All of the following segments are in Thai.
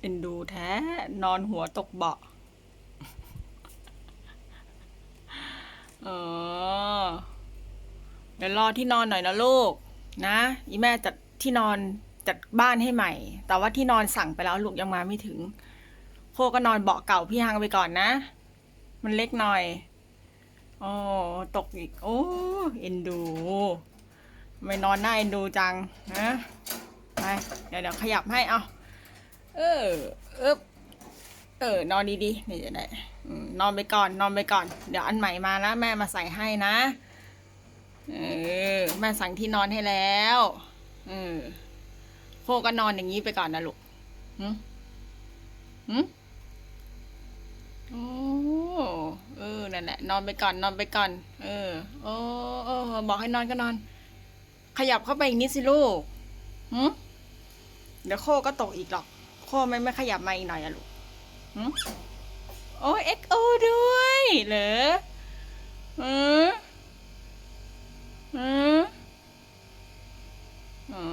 เอ็นดูแท้ นอนหัวตกเบาะเออเดี๋ยวรอที่นอนหน่อยนะลูก นะอีแม่จัดที่นอนจัดบ้านให้ใหม่ แต่ว่าที่นอนสั่งไปแล้วลูกยังมาไม่ถึง โคก็นอนเบาะเก่าพี่ฮังไปก่อนนะ มันเล็กหน่อยโอ้ตกอีก โอ้เอ็นดู ไม่นอนหน้าเอ็นดูจังนะไปเดี๋ยวเดี๋ยวขยับให้เอา เออเอบเออนอนดีๆนี่จะได้นอนไปก่อน นอนไปก่อน เดี๋ยวอันใหม่มานะแม่มาใส่ให้นะ เออ แม่สั่งที่นอนให้แล้ว เออ โคก็นอนอย่างนี้ไปก่อนนะลูกหืมหืมโอ้เออ นั่นแหละ นอนไปก่อน นอนไปก่อน เออ โอ้โอ้บอกให้นอนก็นอน ขยับเข้าไปอีกนิดสิลูกหืมเดี๋ยวโคก็ตกอีกหรอก โคไม่ไม่ขยับมาอีกหน่อยอะลูกหืมโอ้เอ็กโอด้วยเหรออืออืมอ๋อ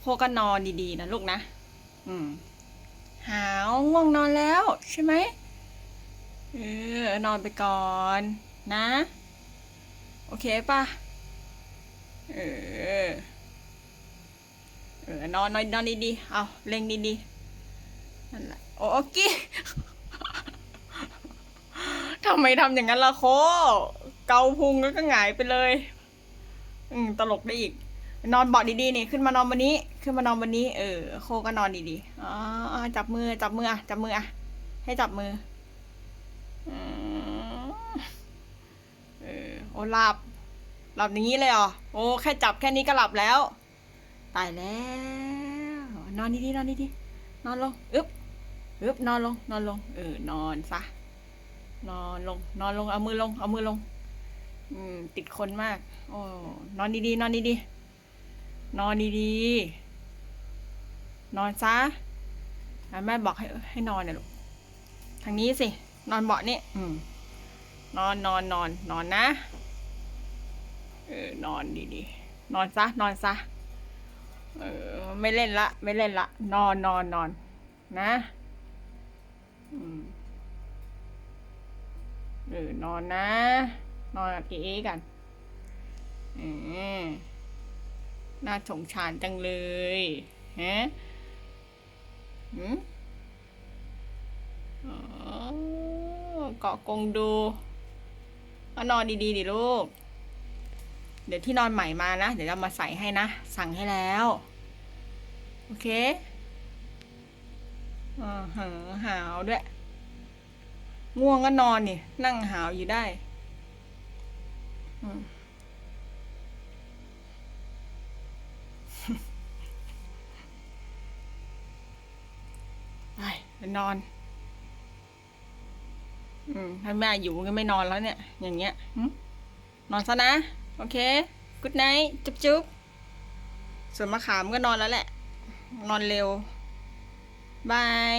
โคก็นอนดีๆนะลูกนะ อืม หาวง่วงนอนแล้ว ใช่ไหมเออนอนไปก่อนนะ โอเคป่ะ เออ นอนนอนนอนดีๆ เอาเล็งดีๆ นั่นแหละ โอเคทำไมทำอย่างนั้นล่ะโค เกาพุงแล้วก็หงายไปเลย อืมตลกได้อีก นอนเบาะดีๆนี่ขึ้นมานอนบนนี้ ขึ้นมานอนบนนี้ เออ โคก็นอนดีๆ อ๋อ จับมือ จับมืออะจับมืออะให้จับมือ เออ โอ้หลับ หลับอย่างนี้เลยเหรอ โอ้ แค่จับแค่นี้ก็หลับแล้ว ตายแล้ว นอนดีๆนอนดีๆนอนลงอึ๊บอึ๊บนอนลง นอนลง เออ นอนซะ นอนลง นอนลง เอามือลง เอามือลง อืม ติดคนมาก โอ้นอนดีๆนอนดีๆนอนดีๆนอนซะแม่บอกให้ให้นอนเนี่ยลูก ทางนี้สิ นอนเบาะนี่อืม นอนนอนนอนนอนนะ เออ นอนดีๆนอนซะ นอนซะ เออ ไม่เล่นละ ไม่เล่นละ นอนนอนนอน นะอืมเออนอนนะ นอนกับเอ๊กันอืมน่าสงสารจังเลยฮะหืมอ๋อเกาะกงดู ก็นอนดีๆดิลูก เดี๋ยวที่นอนใหม่มานะ เดี๋ยวเรามาใส่ให้นะ สั่งให้แล้ว โอเคอ่าหาหาวด้วย ง่วงก็นอนนี่ นั่งหาวอยู่ได้อืมไปนอน อืม ถ้าแม่อยู่ก็ไม่นอนแล้วเนี่ย อย่างเงี้ยนอนซะนะ โอเคกุดไนท์จุ๊บจุ๊บส่วนมะขามก็นอนแล้วแหละ นอนเร็วบาย